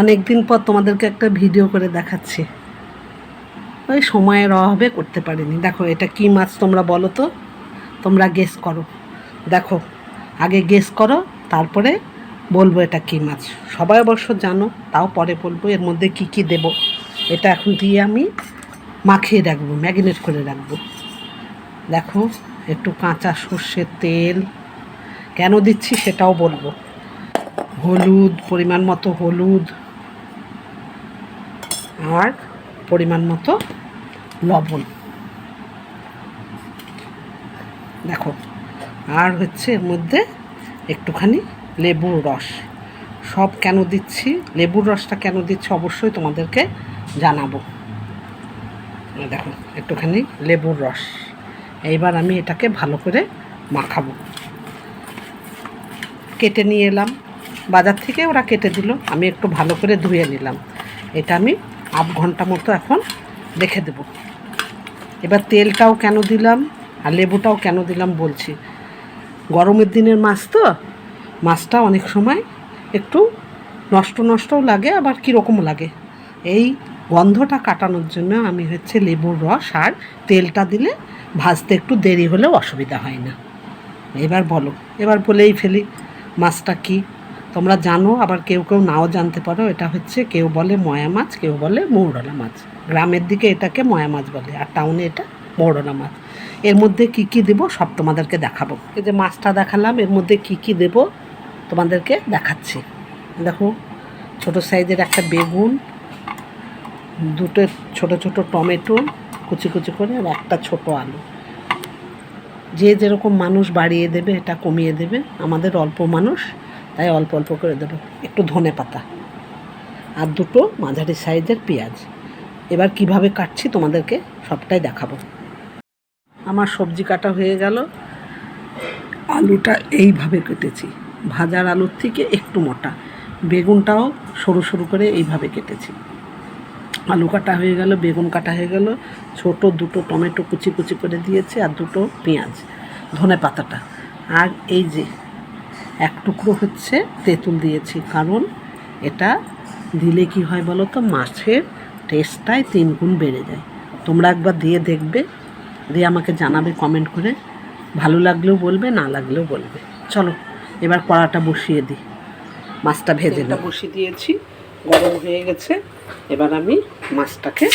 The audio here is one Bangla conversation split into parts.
অনেক দিন পর তোমাদেরকে একটা ভিডিও করে দেখাচ্ছি। ওই সময়ের অভাবে করতে পারিনি। দেখো, এটা কি মাছ তোমরা বলো তো? তোমরা গেস করো। দেখো, আগে গেস করো, তারপরে বলব এটা কি মাছ। সবাই অবশ্য জানো, তাও পরে বলব এর মধ্যে কি কি দেব। এটা এখন দিয়ে আমি মাখিয়ে রাখব, ম্যাগনেট করে রাখব। দেখো, একটু কাঁচা সর্ষের তেল কেন দিচ্ছি সেটাও বলব। হলুদ, পরিমাণ মতো হলুদ। আর পরিমাণ মতো লবণ। দেখো, আর হচ্ছে এর মধ্যে একটুখানি লেবুর রস। সব কেন দিচ্ছি? লেবুর রসটা কেন দিচ্ছি অবশ্যই তোমাদেরকে জানাব। দেখো, একটুখানি লেবুর রস। এইবার আমি এটাকে ভালো করে মাখাবো। কেটে নিয়ে এলাম। বাজার থেকে ওরা কেটে দিল। আমি একটু ভালো করে ধুয়ে নিলাম। এটা আমি আধ ঘণ্টা মতো এখন রেখে দেব। এবার তেলটাও কেন দিলাম আর লেবুটাও কেন দিলাম বলছি। গরমের দিনের মাছ তো, মাছটা অনেক সময় একটু নষ্ট নষ্টও লাগে, আবার কীরকম লাগে। এই গন্ধটা কাটানোর জন্য আমি হচ্ছে লেবুর রস আর তেলটা দিলে ভাজতে একটু দেরি হলেও অসুবিধা হয় না। এবার বলো, এবার বলেই ফেলি মাছটা কি তোমরা জানো, আবার কেউ কেউ নাও জানতে পারো, এটা হচ্ছে কেউ বলে ময়া মাছ, কেউ বলে মৌরলা মাছ। গ্রামের দিকে এটাকে ময়া মাছ বলে, আর টাউনে এটা মৌরলা মাছ। এর মধ্যে কি কি দেবো সব তোমাদেরকে দেখাবো। এই যে মাছটা দেখালাম, এর মধ্যে কি কি দেবো তোমাদেরকে দেখাচ্ছি। দেখো, ছোট সাইজের একটা বেগুন, দুটো ছোট ছোট টমেটো, কুচি কুচি করে, আর একটা ছোট আলু। যে যেরকম মানুষ বাড়িয়ে দেবে, এটা কমিয়ে দেবে। আমাদের অল্প মানুষ তাই অল্প অল্প করে দেবো। একটু ধনে পাতা আর দুটো মাঝারি সাইজের পেঁয়াজ। এবার কীভাবে কাটছি তোমাদেরকে সবটাই দেখাবো। আমার সবজি কাটা হয়ে গেল। আলুটা এইভাবে কেটেছি। ভাজার আলুর থেকে একটু মোটা। বেগুনটাও সরু সরু করে এইভাবে কেটেছি। আলু কাটা হয়ে গেল, বেগুন কাটা হয়ে গেল। ছোট দুটো টমেটো কুচি কুচি করে দিয়েছি আর দুটো পেঁয়াজ, ধনে পাতাটা। আর এই যে এক টুকরো হচ্ছে তেঁতুল দিয়েছি। কারণ এটা দিলে কি হয় বলো তো? মাছের টেস্টটাই তিন গুণ বেড়ে যায়। তোমরা একবার দিয়ে দেখবে দিয়ে আমাকে জানাবে কমেন্ট করে। ভালো লাগলেও বলবে না লাগলেও বলবে। চলো এবার কড়াটা বসিয়ে দিই। মাছটা ভেজে না বসিয়ে দিয়েছি গরম হয়ে গেছে। এবার আমি মাছটাকে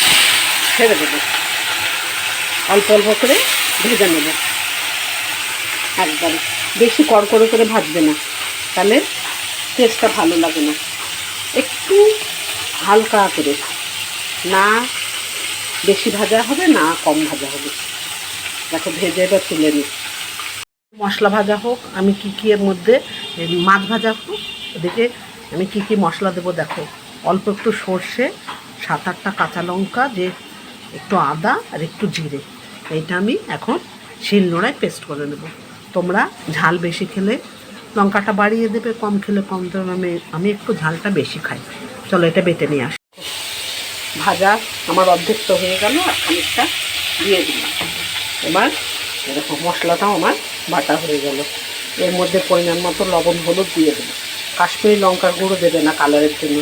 ছেড়ে দেবো। অল্প অল্প করে ভেজে নেব। একদম। বেশি কড়কড়ে করে ভাজবে না। তাহলে টেস্টটা ভালো লাগে না। একটু হালকা করে। না বেশি ভাজা হবে, না কম ভাজা হবে। দেখো, ভেজে এবার তুলে নিই। মশলা ভাজা হোক, আমি কী কী এর মধ্যে মাছ ভাজা হোক, এদিকে আমি কী কী মশলা দেবো দেখো। অল্প একটু সর্ষে, সাত আটটা কাঁচা লঙ্কা, যে একটু আদা আর একটু জিরে। এইটা আমি এখন শিল নোড়ায় পেস্ট করে নেব। তোমরা ঝাল বেশি খেলে, লঙ্কাটা বাড়িয়ে দেবে, কম খেলে কম দেবে, আমি আমি একটু ঝালটা বেশি খাই। চলো এটা বেটে নিয়ে আসি। ভাজা আমার অর্ধেক তো হয়ে গেল, আর খানিকটা দিয়ে দিলাম। এবার এরকম মশলাটাও আমার বাটা হয়ে গেল। এর মধ্যে পরিমাণ মতো লবণ, হলুদ দিয়ে দেবো কাশ্মীরি লঙ্কার গুঁড়ো দেবে না কালারের জন্য।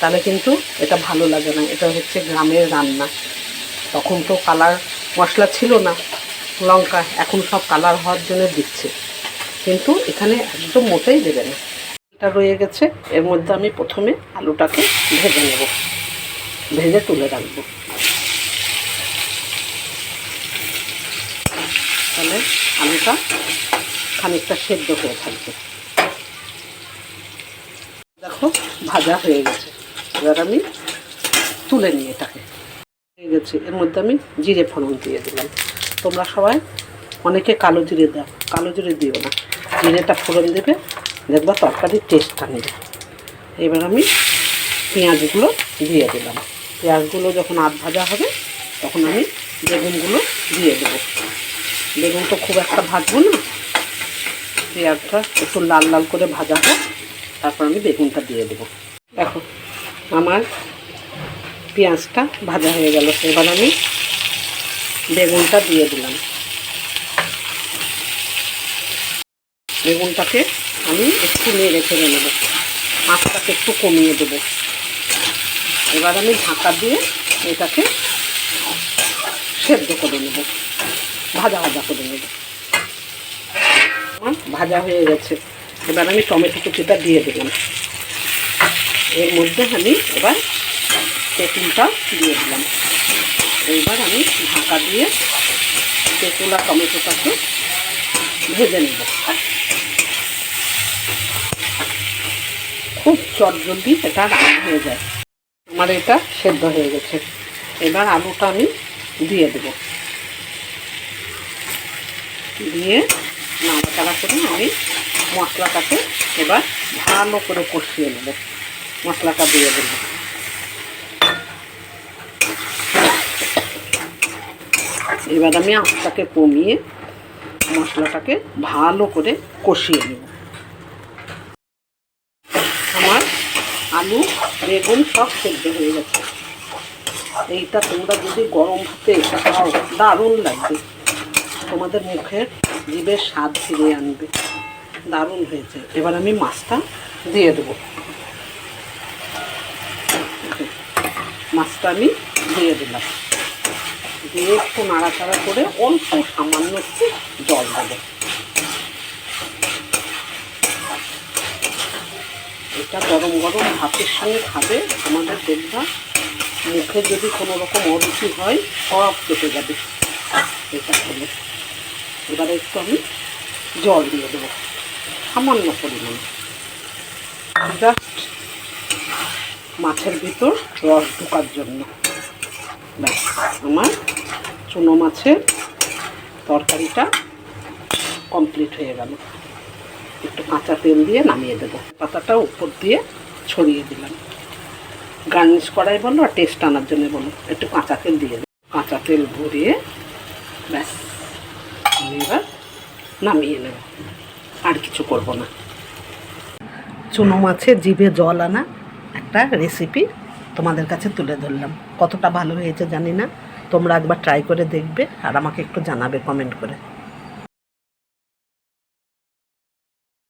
তাহলে কিন্তু এটা ভালো লাগে না। এটা হচ্ছে গ্রামের রান্না। তখন তো কালার মশলা ছিল না। লঙ্কা এখন সব কালার হওয়ার জন্য দিচ্ছে। কিন্তু এখানে একদম মোটেই দেবে না। এটা রয়ে গেছে, এর মধ্যে আমি প্রথমে আলুটাকে ভেজে নেব। ভেজে তুলে রাখব। তাহলে আলুটা খানিকটা সেদ্ধ হয়ে থাকবে। দেখো, ভাজা হয়ে গেছে। এবার আমি তুলে নিই এটাকে। হয়ে গেছে। এর মধ্যে আমি জিরে ফোড়ন দিয়ে দিলাম। তোমরা সবাই অনেকে কালো জিরে দাও। কালো জিরে দিও না। জিরেটা ফোড়ন দেবে, দেখবা তরকারির টেস্টটা নেবে। এবার আমি পেঁয়াজগুলো দিয়ে দিলাম। পেঁয়াজগুলো যখন আধ ভাজা হবে, তখন আমি বেগুনগুলো দিয়ে দেবো। বেগুন তো খুব একটা ভাজবো না। পেঁয়াজটা একটু লাল লাল করে ভাজা হোক, তারপর আমি বেগুনটা দিয়ে দেবো। দেখো, আমার পেঁয়াজটা ভাজা হয়ে গেল। এবার আমি বেগুনটা দিয়ে দিলাম। বেগুনটাকে আমি একটু নেড়ে ছেড়ে নেব আঁচটাকে একটু কমিয়ে দেবো। এবার আমি ঢাকা দিয়ে এটাকে সেদ্ধ করে নেব। ভাজা ভাজা করে নেব। আমার ভাজা হয়ে গেছে। এবার আমি টমেটো কুচিটা দিয়ে দিলাম। এর মধ্যে আমি এবার তেঁতুলটা দিয়ে দিলাম। এইবার আমি ঢাকা দিয়ে তেঁতুল টমেটোটাকে ভেজে নেব। খুব চটজলদি এটা রান্না হয়ে যায়। আমার এটা সেদ্ধ হয়ে গেছে। এবার আলুটা আমি দিয়ে দেব। দিয়ে নাড়াচাড়া করে আমি মশলাটাকে এবার ভালো করে কষিয়ে নেব। মশলাটা দিয়ে দেব। এবার আমি আঁচটাকে কমিয়ে মশলাটাকে ভালো করে কষিয়ে নেব। আমার আলু, বেগুন সব সেদ্ধ হয়ে গেছে। এইটা তোমরা যদি গরম ভাতে খাও, দারুণ লাগবে। তোমাদের মুখের জিভের স্বাদ ফিরে আনবে। দারুণ হয়েছে। এবার আমি মাছটা দিয়ে দেবো। মাছটা আমি দিয়ে দিলাম। একটু নাড়াচাড়া করে অল্প সামান্য একটু জল দেবো। এটা গরম গরম ভাতের সঙ্গে খাবে, আমাদের দেখবা মুখে যদি কোনো রকম অরুচি হয়, সব কেটে যাবে। এটা খেলে। এবারে একটু আমি জল দিয়ে দেবো, সামান্য পরিমাণে। জাস্ট মাছের ভিতর রস ঢোকার জন্য। আমার চুনো মাছের তরকারিটা কমপ্লিট হয়ে গেল। একটু কাঁচা তেল দিয়ে নামিয়ে দেবো। পাতাটা উপর দিয়ে ছড়িয়ে দিলাম। গার্নিশ করাই বলো আর টেস্ট আনার জন্য বলো। একটু কাঁচা তেল দিয়ে দেবো। কাঁচা তেল ভরিয়ে ব্যাস, আমি এবার নামিয়ে নেব। আর কিছু করব না। চুনো মাছের জিভে জল আনা একটা রেসিপি তোমাদের কাছে তুলে ধরলাম। কতটা ভালো হয়েছে জানি না। তোমরা একবার ট্রাই করে দেখবে আর আমাকে একটু জানাবে কমেন্ট করে।